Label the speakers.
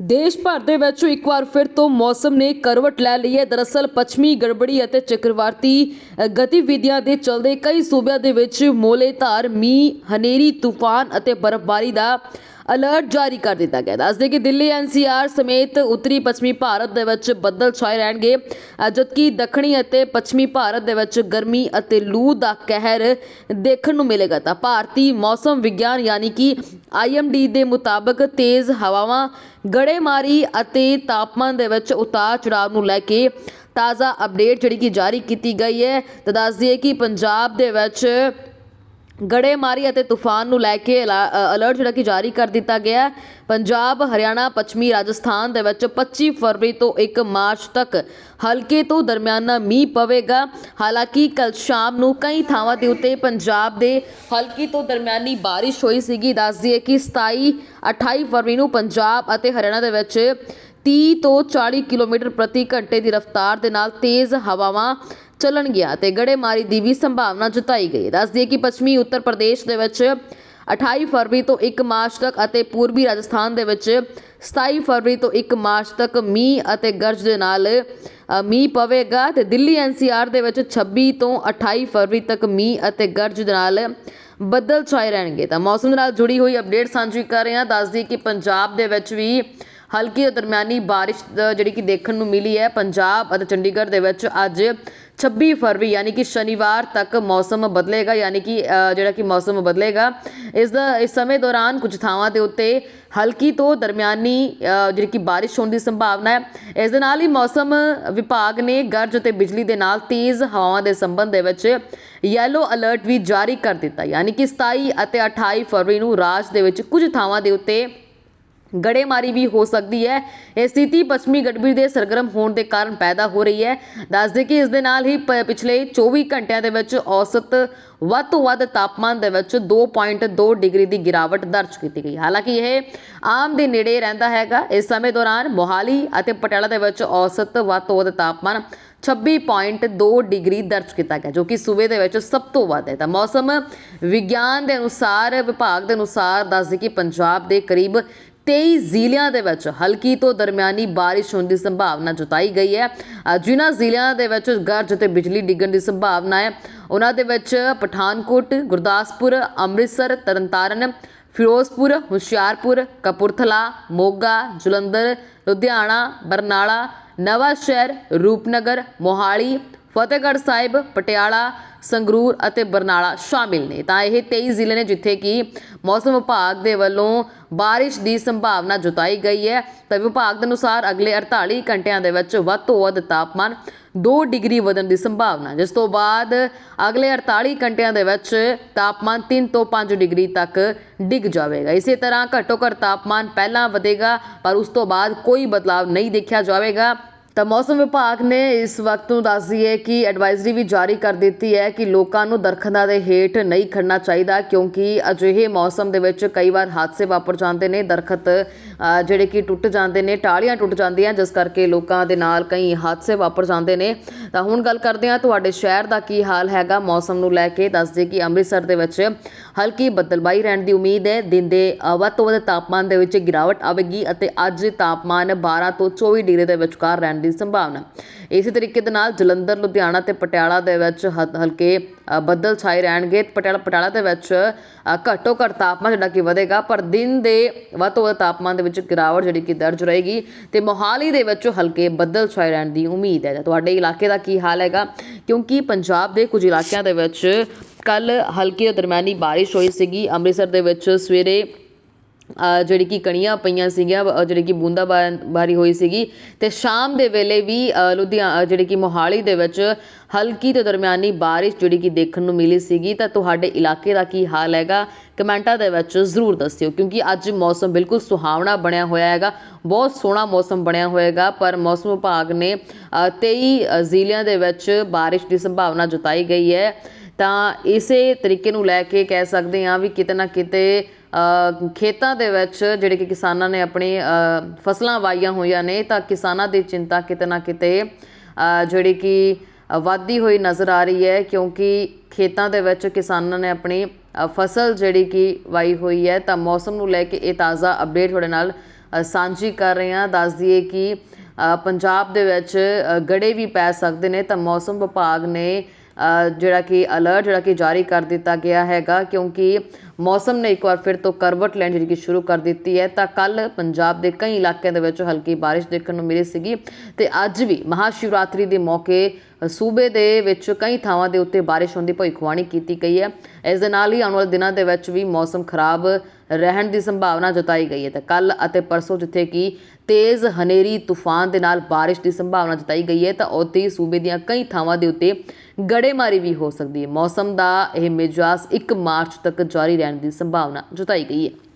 Speaker 1: ਦੇਸ਼ ਭਰ ਦੇ ਵਿੱਚ ਇੱਕ ਵਾਰ ਫਿਰ ਤੋਂ ਮੌਸਮ ਨੇ ਕਰਵਟ ਲੈ ਲਈ ਹੈ। ਦਰਅਸਲ, ਪੱਛਮੀ ਗੜਬੜੀ ਅਤੇ ਚੱਕਰਵਾਤੀ ਗਤੀਵਿਧੀਆਂ ਦੇ ਚਲਦੇ ਕਈ ਸੂਬਿਆਂ ਦੇ ਵਿੱਚ ਮੋਲੇਧਾਰ, ਮੀਂਹ, ਹਨੇਰੀ, ਤੂਫਾਨ ਅਤੇ ਬਰਫ਼ਬਾਰੀ ਦਾ ਅਲਰਟ ਜਾਰੀ ਕਰ ਦਿੱਤਾ ਗਿਆ। ਦੱਸਦੇ ਕਿ ਦਿੱਲੀ ਐਨਸੀਆਰ ਸਮੇਤ ਉੱਤਰੀ ਪੱਛਮੀ ਭਾਰਤ ਦੇ ਵਿੱਚ ਬੱਦਲ ਛਾਏ ਰਹਿਣਗੇ ਜਦਕਿ ਦੱਖਣੀ ਅਤੇ ਪੱਛਮੀ ਭਾਰਤ ਦੇ ਵਿੱਚ ਗਰਮੀ ਅਤੇ ਲੂ ਦਾ ਕਹਿਰ ਦੇਖਣ ਨੂੰ ਮਿਲੇਗਾ। ਤਾਂ ਭਾਰਤੀ ਮੌਸਮ ਵਿਗਿਆਨ ਯਾਨੀ ਕਿ ਆਈਐਮਡੀ ਦੇ ਮੁਤਾਬਕ ਤੇਜ਼ ਹਵਾਵਾਂ, ਗੜੇਮਾਰੀ ਅਤੇ ਤਾਪਮਾਨ ਦੇ ਵਿੱਚ ਉਤਾਰ ਚੜਾਵ ਨੂੰ ਲੈ ਕੇ ਤਾਜ਼ਾ ਅਪਡੇਟ ਜਿਹੜੀ ਕਿ ਜਾਰੀ ਕੀਤੀ ਗਈ ਹੈ, ਤਾਂ ਦੱਸ ਦਈਏ ਕਿ ਪੰਜਾਬ ਦੇ ਵਿੱਚ ਗੜੇਮਾਰੀ ਅਤੇ ਤੂਫਾਨ ਨੂੰ ਲੈ ਕੇ ਅਲਾ- ਅਲਰਟ ਜਿਹੜਾ ਕਿ ਜਾਰੀ ਕਰ ਦਿੱਤਾ ਗਿਆ ਪੰਜਾਬ, ਹਰਿਆਣਾ, ਪੱਛਮੀ ਰਾਜਸਥਾਨ ਦੇ ਵਿੱਚ 25 ਫਰਵਰੀ ਤੋਂ 1 ਮਾਰਚ ਤੱਕ ਹਲਕੇ ਤੋਂ ਦਰਮਿਆਨਾ ਮੀਂਹ ਪਵੇਗਾ। ਹਾਲਾਂਕਿ ਕੱਲ ਸ਼ਾਮ ਨੂੰ ਕਈ ਥਾਵਾਂ ਦੇ ਉੱਤੇ ਪੰਜਾਬ ਦੇ ਹਲਕੀ ਤੋਂ ਦਰਮਿਆਨੀ ਬਾਰਿਸ਼ ਹੋਈ ਸੀਗੀ। ਦੱਸ ਦਈਏ ਕਿ 27 28 ਫਰਵਰੀ ਨੂੰ ਪੰਜਾਬ ਅਤੇ ਹਰਿਆਣਾ ਦੇ ਵਿੱਚ 30 ਤੋਂ 40 ਕਿਲੋਮੀਟਰ ਪ੍ਰਤੀ ਘੰਟੇ ਦੀ ਰਫ਼ਤਾਰ ਦੇ ਨਾਲ ਤੇਜ਼ ਹਵਾਵਾਂ ਚੱਲਣਗੀਆਂ ਤੇ ਗੜੇਮਾਰੀ ਦੀ ਵੀ ਸੰਭਾਵਨਾ ਜਤਾਈ ਗਈ। ਹੈ ਦੱਸ ਦਈਏ ਕਿ ਪੱਛਮੀ ਉੱਤਰ ਪ੍ਰਦੇਸ਼ ਦੇ ਵਿੱਚ 28 ਫਰਵਰੀ ਤੋਂ 1 ਮਾਰਚ ਤੱਕ ਅਤੇ ਪੂਰਬੀ ਰਾਜਸਥਾਨ ਦੇ ਵਿੱਚ 27 ਫਰਵਰੀ ਤੋਂ 1 ਮਾਰਚ ਤੱਕ ਮੀਂਹ ਅਤੇ ਗਰਜ ਦੇ ਨਾਲ ਮੀਂਹ ਪਵੇਗਾ ਤੇ ਦਿੱਲੀ ਐਨਸੀਆਰ ਦੇ ਵਿੱਚ 26 ਤੋਂ 28 ਫਰਵਰੀ ਤੱਕ ਮੀਂਹ ਅਤੇ ਗਰਜ ਦੇ ਨਾਲ ਬੱਦਲ ਛਾਏ ਰਹਿਣਗੇ। ਤਾਂ ਮੌਸਮ ਦੇ ਨਾਲ ਜੁੜੀ ਹੋਈ ਅਪਡੇਟ ਸਾਂਝੀ ਕਰ ਰਹੇ ਹਾਂ। ਦੱਸਦੀ ਕਿ ਪੰਜਾਬ ਦੇ ਵਿੱਚ ਵੀ ਹਲਕੀ ਤੋਂ ਦਰਮਿਆਨੀ ਬਾਰਿਸ਼ ਜਿਹੜੀ ਕਿ ਦੇਖਣ ਨੂੰ ਮਿਲੀ ਹੈ। ਪੰਜਾਬ ਅਤੇ ਚੰਡੀਗੜ੍ਹ ਦੇ ਵਿੱਚ ਅੱਜ 26 ਫਰਵਰੀ, ਯਾਨੀ ਕਿ ਸ਼ਨੀਵਾਰ ਤੱਕ ਮੌਸਮ ਬਦਲੇਗਾ, ਯਾਨੀ ਕਿ ਜਿਹੜਾ ਕਿ ਮੌਸਮ ਬਦਲੇਗਾ। ਇਸ ਦਾ, ਇਸ ਸਮੇਂ ਦੌਰਾਨ ਕੁਝ ਥਾਵਾਂ ਦੇ ਉੱਤੇ ਹਲਕੀ ਤੋਂ ਦਰਮਿਆਨੀ ਜਿਹੜੀ ਕਿ ਬਾਰਿਸ਼ ਹੋਣ ਦੀ ਸੰਭਾਵਨਾ ਹੈ। ਇਸ ਦੇ ਨਾਲ ਹੀ ਮੌਸਮ ਵਿਭਾਗ ਨੇ ਗਰਜ ਅਤੇ ਬਿਜਲੀ ਦੇ ਨਾਲ ਤੇਜ਼ ਹਵਾਵਾਂ ਦੇ ਸੰਬੰਧ ਦੇ ਵਿੱਚ ਯੈਲੋ ਅਲਰਟ ਵੀ ਜਾਰੀ ਕਰ ਦਿੱਤਾ। ਯਾਨੀ ਕਿ 27 ਅਤੇ 28 ਫਰਵਰੀ ਨੂੰ ਰਾਜ ਦੇ ਵਿੱਚ ਕੁਝ ਥਾਵਾਂ ਦੇ ਉੱਤੇ ਗੜੇਮਾਰੀ ਵੀ ਹੋ ਸਕਦੀ ਹੈ। ਇਹ ਸਥਿਤੀ ਪੱਛਮੀ ਗੜਬੜੀ ਦੇ ਸਰਗਰਮ ਹੋਣ ਦੇ ਕਾਰਨ ਪੈਦਾ ਹੋ ਰਹੀ ਹੈ। ਦੱਸਦੇ ਕਿ ਇਸ ਦੇ ਨਾਲ ਹੀ ਪਿਛਲੇ 24 ਘੰਟਿਆਂ ਦੇ ਵਿੱਚ ਔਸਤ ਵੱਧ ਤੋਂ ਵੱਧ ਤਾਪਮਾਨ ਦੇ ਵਿੱਚ 2.2 ਡਿਗਰੀ ਦੀ ਗਿਰਾਵਟ ਦਰਜ ਕੀਤੀ ਗਈ। ਹਾਲਾਂਕਿ ਇਹ ਆਮ ਦੇ ਨੇੜੇ ਰਹਿੰਦਾ ਹੈਗਾ। ਇਸ ਸਮੇਂ ਦੌਰਾਨ ਮੋਹਾਲੀ ਅਤੇ ਪਟਿਆਲਾ ਦੇ ਵਿੱਚ ਔਸਤ ਵੱਧ ਤੋਂ ਵੱਧ ਤਾਪਮਾਨ 26.2 ਡਿਗਰੀ ਦਰਜ ਕੀਤਾ ਗਿਆ, ਜੋ ਕਿ ਸੂਬੇ ਦੇ ਵਿੱਚ ਸਭ ਤੋਂ ਵੱਧ ਹੈ। ਤਾਂ ਮੌਸਮ ਵਿਗਿਆਨ ਦੇ ਅਨੁਸਾਰ, ਵਿਭਾਗ ਦੇ ਅਨੁਸਾਰ ਦੱਸਦੇ ਕਿ ਪੰਜਾਬ ਦੇ ਕਰੀਬ 23 ਜ਼ਿਲ੍ਹਿਆਂ ਦੇ ਵਿੱਚ ਹਲਕੀ ਤੋਂ ਦਰਮਿਆਨੀ ਬਾਰਿਸ਼ ਹੋਣ ਦੀ ਸੰਭਾਵਨਾ ਜਤਾਈ ਗਈ ਹੈ। ਜਿਨ੍ਹਾਂ ਜ਼ਿਲ੍ਹਿਆਂ ਦੇ ਵਿੱਚ ਗਰਜ ਤੇ ਬਿਜਲੀ ਡਿੱਗਣ ਦੀ ਸੰਭਾਵਨਾ ਹੈ, ਉਹਨਾਂ ਦੇ ਵਿੱਚ ਪਠਾਨਕੋਟ, ਗੁਰਦਾਸਪੁਰ, ਅੰਮ੍ਰਿਤਸਰ, ਤਰਨਤਾਰਨ, ਫਿਰੋਜ਼ਪੁਰ, ਹੁਸ਼ਿਆਰਪੁਰ, ਕਪੂਰਥਲਾ, ਮੋਗਾ, ਜਲੰਧਰ, ਲੁਧਿਆਣਾ, ਬਰਨਾਲਾ ਨਵਾਂ ਸ਼ਹਿਰ ਰੂਪਨਗਰ, ਮੋਹਾਲੀ ਫਤਿਹਗੜ੍ਹ ਸਾਹਿਬ, ਪਟਿਆਲਾ, ਸੰਗਰੂਰ ਅਤੇ ਬਰਨਾਲਾ ਸ਼ਾਮਿਲ ਨੇ। ਤਾਂ ਇਹ 23 ਜ਼ਿਲ੍ਹੇ ਨੇ ਜਿੱਥੇ ਕਿ ਮੌਸਮ ਵਿਭਾਗ ਦੇ ਵੱਲੋਂ ਬਾਰਿਸ਼ ਦੀ ਸੰਭਾਵਨਾ ਜਤਾਈ ਗਈ ਹੈ। ਤਾਂ ਵਿਭਾਗ ਦੇ ਅਨੁਸਾਰ ਅਗਲੇ 48 ਘੰਟਿਆਂ ਦੇ ਵਿੱਚ ਵੱਧ ਤੋਂ ਵੱਧ ਤਾਪਮਾਨ 2 ਡਿਗਰੀ ਵਧਣ ਦੀ ਸੰਭਾਵਨਾ ਜਿਸ ਤੋਂ ਬਾਅਦ ਅਗਲੇ 48 ਘੰਟਿਆਂ ਦੇ ਵਿੱਚ ਤਾਪਮਾਨ 3 ਤੋਂ 5 ਡਿਗਰੀ ਤੱਕ ਡਿੱਗ ਜਾਵੇਗਾ। ਇਸੇ ਤਰ੍ਹਾਂ ਘੱਟੋ ਘੱਟ ਤਾਪਮਾਨ ਪਹਿਲਾਂ ਵਧੇਗਾ, ਪਰ ਉਸ ਤੋਂ ਬਾਅਦ ਕੋਈ ਬਦਲਾਵ ਨਹੀਂ ਦੇਖਿਆ ਜਾਵੇਗਾ। ਤਾਂ ਮੌਸਮ ਵਿਭਾਗ ਨੇ ਇਸ ਵਕਤ ਨੂੰ ਦੱਸ ਦਈਏ ਕਿ ਐਡਵਾਈਜ਼ਰੀ ਵੀ ਜਾਰੀ ਕਰ ਦਿੱਤੀ ਹੈ ਕਿ ਲੋਕਾਂ ਨੂੰ ਦਰਖਤਾਂ ਦੇ ਹੇਠ ਨਹੀਂ ਖੜਨਾ ਚਾਹੀਦਾ ਕਿਉਂਕਿ ਅਜਿਹੇ ਮੌਸਮ ਦੇ ਵਿੱਚ ਕਈ ਵਾਰ ਹਾਦਸੇ ਵਾਪਰ ਜਾਂਦੇ ਨੇ। ਦਰਖਤ ਜਿਹੜੇ ਕਿ ਟੁੱਟ ਜਾਂਦੇ ਨੇ, ਟਾਹਲੀਆਂ ਟੁੱਟ ਜਾਂਦੀਆਂ, ਜਿਸ ਕਰਕੇ ਲੋਕਾਂ ਦੇ ਨਾਲ ਕਈ ਹਾਦਸੇ ਵਾਪਰ ਜਾਂਦੇ ਨੇ। ਤਾਂ ਹੁਣ ਗੱਲ ਕਰਦੇ ਹਾਂ, ਤੁਹਾਡੇ ਸ਼ਹਿਰ ਦਾ ਕੀ ਹਾਲ ਹੈਗਾ? ਮੌਸਮ ਨੂੰ ਲੈ ਕੇ ਦੱਸ ਕਿ ਅੰਮ੍ਰਿਤਸਰ ਦੇ ਵਿੱਚ ਹਲਕੀ ਬੱਦਲਬਾਈ ਰਹਿਣ ਦੀ ਉਮੀਦ ਹੈ। ਦਿਨ ਦੇ ਵੱਧ ਤੋਂ ਵੱਧ ਤਾਪਮਾਨ ਦੇ ਵਿੱਚ ਗਿਰਾਵਟ ਆਵੇਗੀ ਅਤੇ ਅੱਜ ਤਾਪਮਾਨ 12 ਤੋਂ 24 ਡਿਗਰੀ ਦੇ ਵਿਚਕਾਰ ਰਹਿਣ ਦੀ ਸੰਭਾਵਨਾ। ਇਸੇ ਤਰੀਕੇ ਦੇ ਨਾਲ ਜਲੰਧਰ, ਲੁਧਿਆਣਾ ਤੇ ਪਟਿਆਲਾ ਦੇ ਵਿੱਚ ਹਲਕੇ ਬੱਦਲ ਛਾਏ ਰਹਿਣਗੇ। ਪਟਿਆਲਾ ਪਟਿਆਲਾ ਦੇ ਵਿੱਚ ਘੱਟੋ ਘੱਟ ਤਾਪਮਾਨ ਜਿਹੜਾ ਕਿ ਵਧੇਗਾ, ਪਰ ਦਿਨ ਦੇ ਵੱਧ ਤੋਂ ਵੱਧ ਤਾਪਮਾਨ ਦੇ ਵਿੱਚ ਗਿਰਾਵਟ ਜਿਹੜੀ ਕਿ ਦਰਜ ਰਹੇਗੀ ਤੇ ਮੋਹਾਲੀ ਦੇ ਵਿੱਚ ਹਲਕੇ ਬੱਦਲ ਛਾਏ ਰਹਿਣ ਦੀ ਉਮੀਦ ਹੈ। ਤੁਹਾਡੇ ਇਲਾਕੇ ਦਾ ਕੀ ਹਾਲ ਹੈਗਾ? ਕਿਉਂਕਿ ਪੰਜਾਬ ਦੇ ਕੁਝ ਇਲਾਕਿਆਂ ਦੇ ਵਿੱਚ ਕੱਲ ਹਲਕੀ ਤੋਂ ਦਰਮਿਆਨੀ ਬਾਰਿਸ਼ ਹੋਈ ਸੀਗੀ। ਅੰਮ੍ਰਿਤਸਰ ਦੇ ਵਿੱਚ ਸਵੇਰੇ ਜਿਹੜੀ ਕਿ ਕਣੀਆਂ ਪਈਆਂ ਸੀਗੀਆਂ ਜਿਹੜੀ ਕਿ ਬੂੰਦਾ ਬਾਰੀ ਹੋਈ ਸੀਗੀ ਅਤੇ ਸ਼ਾਮ ਦੇ ਵੇਲੇ ਵੀ ਲੁਧਿਆ ਜਿਹੜੀ ਕਿ ਮੋਹਾਲੀ ਦੇ ਵਿੱਚ ਹਲਕੀ ਤੋਂ ਦਰਮਿਆਨੀ ਬਾਰਿਸ਼ ਜਿਹੜੀ ਕਿ ਦੇਖਣ ਨੂੰ ਮਿਲੀ ਸੀਗੀ ਤਾਂ ਤੁਹਾਡੇ ਇਲਾਕੇ ਦਾ ਕੀ ਹਾਲ ਹੈਗਾ? ਕਮੈਂਟਾਂ ਦੇ ਵਿੱਚ ਜ਼ਰੂਰ ਦੱਸਿਓ ਕਿਉਂਕਿ ਅੱਜ ਮੌਸਮ ਬਿਲਕੁਲ ਸੁਹਾਵਣਾ ਬਣਿਆ ਹੋਇਆ ਹੈਗਾ ਬਹੁਤ ਸੋਹਣਾ ਮੌਸਮ ਬਣਿਆ ਹੋਏਗਾ ਪਰ ਮੌਸਮ ਵਿਭਾਗ ਨੇ ਅ, 23 ਜ਼ਿਲ੍ਹਿਆਂ ਦੇ ਵਿੱਚ ਬਾਰਿਸ਼ ਦੀ ਸੰਭਾਵਨਾ ਜਤਾਈ ਗਈ ਹੈ। ਤਾਂ ਇਸੇ ਤਰੀਕੇ ਨੂੰ ਲੈ ਕੇ ਕਹਿ ਸਕਦੇ ਹਾਂ ਵੀ ਕਿਤੇ ਨਾ ਕਿਤੇ ਖੇਤਾਂ ਦੇ ਵਿੱਚ ਜਿਹੜੇ ਕਿ ਕਿਸਾਨਾਂ ਨੇ ਆਪਣੀ ਫਸਲਾਂ ਵਾਈਆਂ ਹੋਈਆਂ ਨੇ ਤਾਂ ਕਿਸਾਨਾਂ ਦੀ ਚਿੰਤਾ ਕਿਤੇ ਨਾ ਕਿਤੇ ਜਿਹੜੀ ਕਿ ਵੱਧਦੀ ਹੋਈ ਨਜ਼ਰ ਆ ਰਹੀ ਹੈ ਕਿਉਂਕਿ ਖੇਤਾਂ ਦੇ ਵਿੱਚ ਕਿਸਾਨਾਂ ਨੇ ਆਪਣੀ ਫਸਲ ਜਿਹੜੀ ਕਿ ਵਾਈ ਹੋਈ ਹੈ ਤਾਂ ਮੌਸਮ ਨੂੰ ਲੈ ਕੇ ਇਹ ਤਾਜ਼ਾ ਅਪਡੇਟ ਤੁਹਾਡੇ ਨਾਲ ਸਾਂਝੀ ਕਰ ਰਹੇ ਹਾਂ। ਦੱਸ ਦਈਏ ਕਿ ਪੰਜਾਬ ਦੇ ਵਿੱਚ ਗੜੇ ਵੀ ਪੈ ਸਕਦੇ ਨੇ ਤਾਂ ਮੌਸਮ ਵਿਭਾਗ ਨੇ ਜਿਹੜਾ ਕਿ ਅਲਰਟ ਜਿਹੜਾ ਕਿ ਜਾਰੀ ਕਰ ਦਿੱਤਾ ਗਿਆ ਹੈਗਾ, ਕਿਉਂਕਿ ਮੌਸਮ ਨੇ ਇੱਕ ਵਾਰ ਫਿਰ ਤੋਂ ਕਰਵਟ ਲੈਣ ਜਿਹੜੀ ਕਿ ਸ਼ੁਰੂ ਕਰ ਦਿੱਤੀ ਹੈ। ਤਾਂ ਕੱਲ ਪੰਜਾਬ ਦੇ ਕਈ ਇਲਾਕਿਆਂ ਦੇ ਵਿੱਚ ਹਲਕੀ ਬਾਰਿਸ਼ ਦੇਖਣ ਨੂੰ ਮਿਲੀ ਸੀਗੀ ਤੇ ਅੱਜ ਵੀ ਮਹਾਸ਼ਿਵਰਾਤਰੀ ਦੇ ਮੌਕੇ ਸੂਬੇ ਦੇ ਵਿੱਚ ਕਈ ਥਾਵਾਂ ਦੇ ਉੱਤੇ ਬਾਰਿਸ਼ ਹੋਣ ਦੀ ਭਵਿੱਖਬਾਣੀ ਕੀਤੀ ਗਈ ਹੈ। ਇਸ ਦੇ ਨਾਲ ਹੀ ਆਉਣ ਵਾਲੇ ਦਿਨਾਂ ਦੇ ਵਿੱਚ ਵੀ ਮੌਸਮ ਖਰਾਬ ਰਹਿਣ ਦੀ ਸੰਭਾਵਨਾ ਜਤਾਈ ਗਈ ਹੈ। ਤਾਂ ਕੱਲ ਅਤੇ ਪਰਸੋਂ ਜਿੱਥੇ ਕਿ ਤੇਜ਼ ਹਨੇਰੀ, ਤੂਫਾਨ ਦੇ ਨਾਲ ਬਾਰਿਸ਼ ਦੀ ਸੰਭਾਵਨਾ ਜਤਾਈ ਗਈ ਹੈ, ਤਾਂ ਉੱਥੇ ਹੀ ਸੂਬੇ ਦੀਆਂ ਕਈ ਥਾਵਾਂ ਦੇ ਉੱਤੇ ਗੜੇਮਾਰੀ ਵੀ ਹੋ ਸਕਦੀ ਹੈ। ਮੌਸਮ ਦਾ ਇਹ ਮਿਜਾਜ਼ ਇੱਕ ਮਾਰਚ ਤੱਕ ਜਾਰੀ ਰਹਿਣ ਦੀ ਸੰਭਾਵਨਾ ਜਤਾਈ ਗਈ ਹੈ।